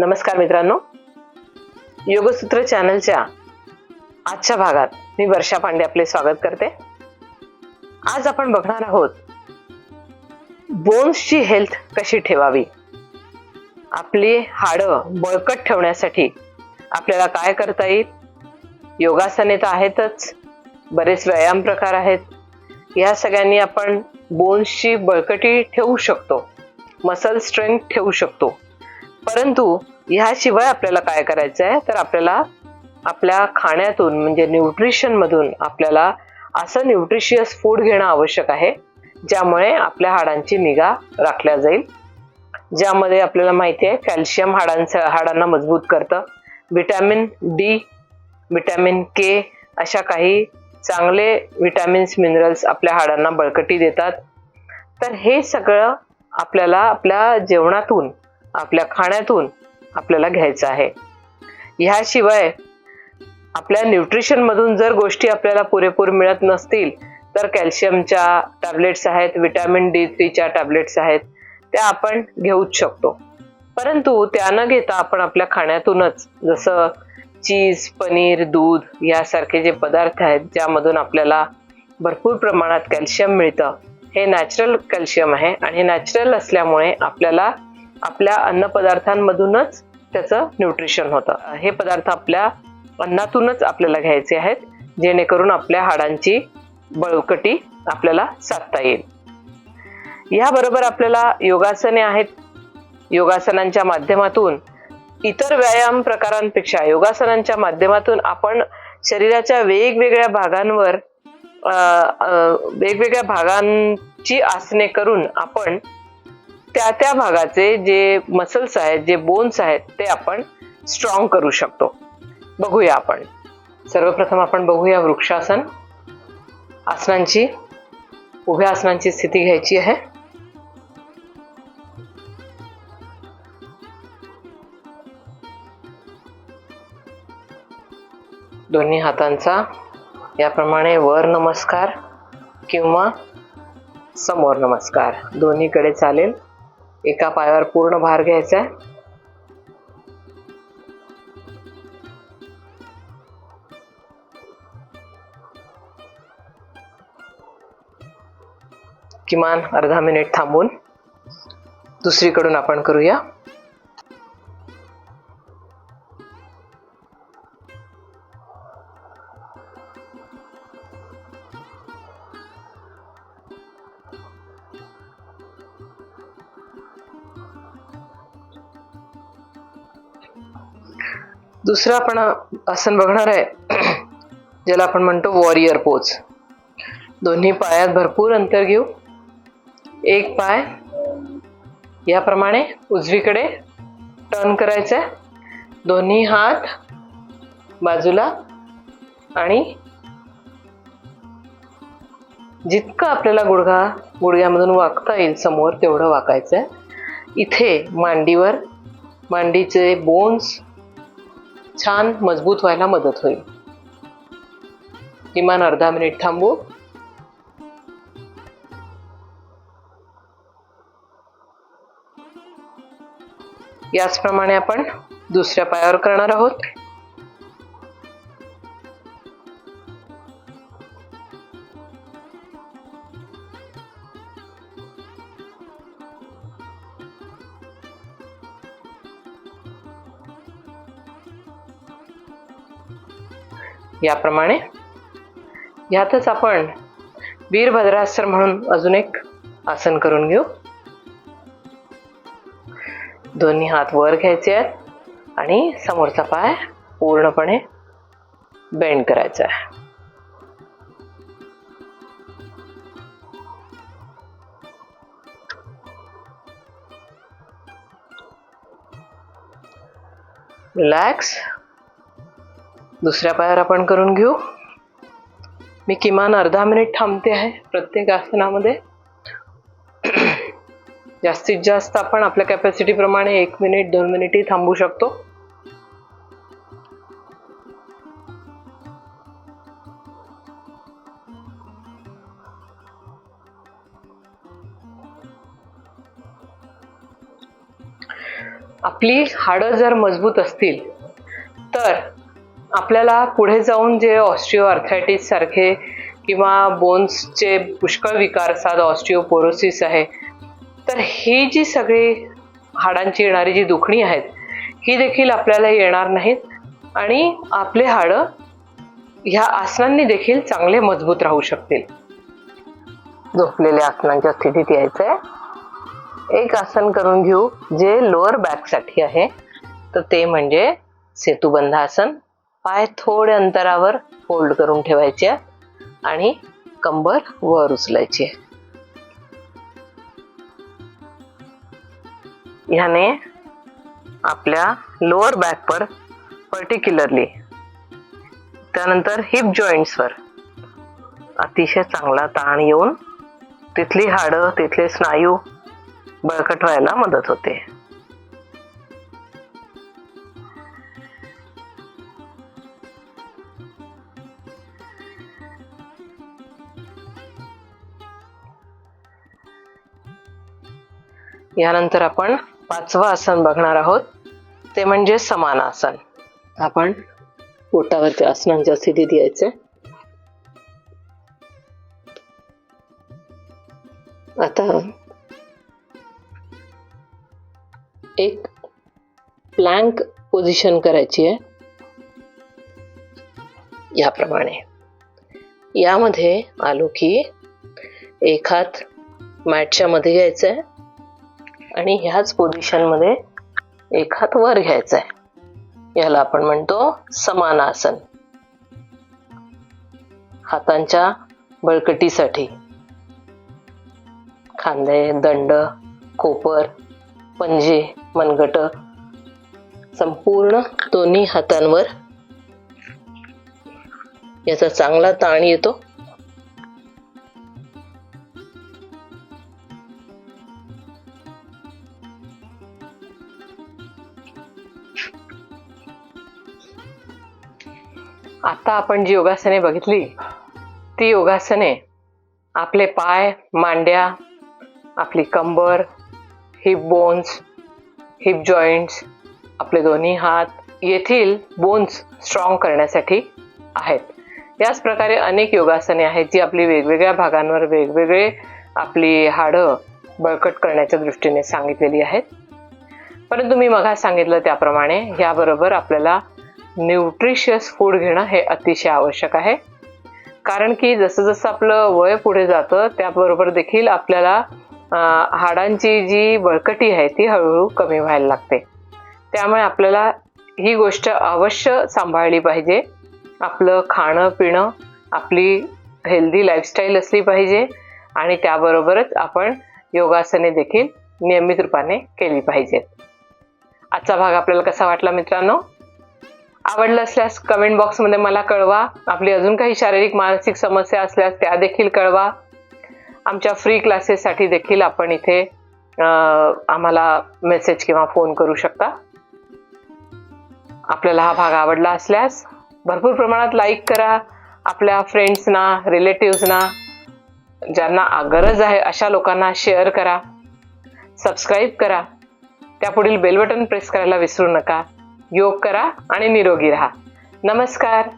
नमस्कार मित्रांनो. योगसूत्र चॅनलच्या आजच्या भागात मी वर्षा पांडे आपले स्वागत करते. आज आपण बघणार आहोत बोन्सची हेल्थ कशी ठेवावी? आपली हाडं बळकट ठेवण्यासाठी आपल्याला काय करता येईल? योगासने तर आहेतच बरेच व्यायाम प्रकार आहेत. या सगळ्यांनी आपण बोन्सची बळकटी ठेवू शकतो मसल स्ट्रेंथ ठेवू शकतो. परंतु ह्याशिवाय आपल्याला काय करायचं आहे तर आपल्याला आपल्या खाण्यातून म्हणजे न्यूट्रिशन मधून आपल्याला असं न्यूट्रिशियस फूड घेणं आवश्यक आहे ज्यामुळे आपल्या हाडांची निगा राखल्या जाईल. ज्यामध्ये आपल्याला माहिती आहे कॅल्शियम हाडांचं हाडांना मजबूत करतं. विटॅमिन डी विटॅमिन के अशा काही चांगले विटॅमिन्स मिनरल्स आपल्या हाडांना बळकटी देतात. तर हे सगळं आपल्याला आपल्या जेवणातून आपल्या खाण्यातून आपल्याला घ्यायचं आहे. ह्याशिवाय आपल्या न्यूट्रिशनमधून जर गोष्टी आपल्याला पुरेपूर मिळत नसतील तर कॅल्शियमच्या टॅबलेट्स आहेत विटॅमिन डी थ्रीच्या टॅबलेट्स आहेत त्या आपण घेऊच शकतो. परंतु त्या न घेता आपण आपल्या खाण्यातूनच जसं चीज पनीर दूध यासारखे जे पदार्थ आहेत ज्यामधून आपल्याला भरपूर प्रमाणात कॅल्शियम मिळतं. हे नॅचरल कॅल्शियम आहे आणि हे नॅचरल असल्यामुळे आपल्याला आपल्या अन्नपदार्थांमधूनच त्याचं न्यूट्रिशन होतं. हे पदार्थ आपल्या अन्नातूनच आपल्याला घ्यायचे आहेत जेणेकरून आपल्या हाडांची बळकटी आपल्याला साधता येईल. याबरोबर आपल्याला योगासने आहेत. योगासनांच्या माध्यमातून इतर व्यायाम प्रकारांपेक्षा योगासनांच्या माध्यमातून आपण शरीराच्या वेगवेगळ्या भागांवर अ, वेगवेगळ्या भागांची आसने करून आपण त्या त्या भागाचे जे मसल्स आहेत जे बोन्स आहेत ते आपण स्ट्रॉंग करू शकतो. बघूया आपण. सर्वप्रथम आपण बघूया वृक्षासन. आसनांची उभ्या आसनांची स्थिती घ्यायची आहे. दोन्ही हातांचा याप्रमाणे वर नमस्कार किंवा समोर नमस्कार. दोन्हीकडे चालेल. एका पायावर पूर्ण भार घ्यायचा. आहे किमान अर्धा मिनिट थांबून दुसरीकडून आपण करूया. दुसरं आपण आसन बघणार आहे ज्याला आपण म्हणतो वॉरियर पोज. दोन्ही पायात भरपूर अंतर घेऊ. एक पाय याप्रमाणे उजवीकडे टर्न करायचं आहे. दोन्ही हात बाजूला आणि जितकं आपल्याला गुडघा गुडघ्यामधून वाकता येईल समोर तेवढं वाकायचं आहे. इथे मांडीवर मांडीचे बोन्स छान मजबूत व्हायला मदत होईल. किमान अर्धा मिनिट थांबू. याचप्रमाणे आपण दुसऱ्या पायावर करणार आहोत. याप्रमाणे. यातच आपण वीरभद्रासन म्हणून अजून एक आसन करून घेऊ. दोन्ही हात वर घ्यायचे आहेत आणि समोरचा पाय पूर्णपणे बेंड करायचा आहे. रिलॅक्स दुसऱ्या पायावर आपण करून घेऊ. मी किमान अर्धा मिनिट थांबते आहे प्रत्येक आसनामध्ये. जास्तीत जास्त आपण आपल्या कॅपॅसिटी प्रमाणे एक मिनिट दोन मिनिटही थांबू शकतो. आपली हाडं जर मजबूत असतील तर आपल्याला पुढे जाऊन जे ऑस्ट्रिओ अर्थायटिस सारखे किंवा बोन्सचे पुष्कळ विकार असतात ऑस्ट्रिओपोरोसिस आहे तर ही जी सगळी हाडांची येणारी जी दुखणी आहेत ही देखील आपल्याला येणार नाहीत आणि आपले हाडं ह्या आसनांनी देखील चांगले मजबूत राहू शकतील. झोपलेल्या आसनांच्या स्थितीत यायचंय. एक आसन करून घेऊ जे लोअर बॅकसाठी आहे. तर ते म्हणजे सेतुबंध आसन पाय थोडे अंतरावर फोल्ड करून ठेवायचे आणि कंबर वर उचलायची. ह्याने आपल्या लोअर बॅकवर पर्टिक्युलरली त्यानंतर हिप जॉईंट्सवर अतिशय चांगला ताण येऊन तिथली हाडं तिथले स्नायू बळकट व्हायला मदत होते. यानंतर आपण पाचवं आसन बघणार आहोत. ते म्हणजे समान आसन. आपण पोटावरच्या आसनांच्या स्थितीत यायचे आता एक प्लँक पोझिशन करायची आहे. याप्रमाणे. यामध्ये आलो की एक हात मॅटच्या मध्ये घ्यायचा आहे आणि ह्याच पोझिशनमध्ये एक हात वर घ्यायचा आहे याला आपण म्हणतो समान आसन हातांच्या बळकटीसाठी. खांदे दंड कोपर पंजे मनगट संपूर्ण दोन्ही हातांवर याचा चांगला ताण येतो. आता आपण जी योगासने बघितली ती योगासने आपले पाय मांड्या आपली कंबर हिप बोन्स हिप जॉईंट्स आपले दोन्ही हात येथील बोन्स स्ट्रॉंग करण्यासाठी आहेत. याच प्रकारे अनेक योगासने आहेत जी आपली वेगवेगळ्या भागांवर वेगवेगळे आपली हाडं बळकट करण्याच्या दृष्टीने सांगितलेली आहेत. परंतु मी मघा सांगितलं त्याप्रमाणे याबरोबर आपल्याला न्यूट्रिशियस फूड घेणं हे अतिशय आवश्यक आहे. कारण की जसं जसं आपलं वय पुढे जातं त्याबरोबर देखील आपल्याला हाडांची जी बळकटी आहे ती हळूहळू कमी व्हायला लागते. त्यामुळे आपल्याला ही गोष्ट अवश्य सांभाळली पाहिजे. आपलं खाणं पिणं आपली हेल्दी लाईफस्टाईल असली पाहिजे आणि त्याबरोबरच आपण योगासने देखील नियमित रूपाने केली पाहिजेत. आजचा भाग आपल्याला कसा वाटला मित्रांनो? आवडलं असल्यास कमेंट बॉक्समध्ये मला कळवा. आपली अजून काही शारीरिक मानसिक समस्या असल्यास त्या देखील कळवा. आमच्या फ्री क्लासेससाठी देखील आपण इथे आम्हाला मेसेज किंवा फोन करू शकता. आपल्याला हा भाग आवडला असल्यास भरपूर प्रमाणात लाईक करा. आपल्या फ्रेंड्सना रिलेटिव्सना ज्यांना गरज आहे अशा लोकांना शेअर करा. सबस्क्राईब करा. त्या पुढील प्रेस करायला विसरू नका. योग करा आणि निरोगी राहा. नमस्कार.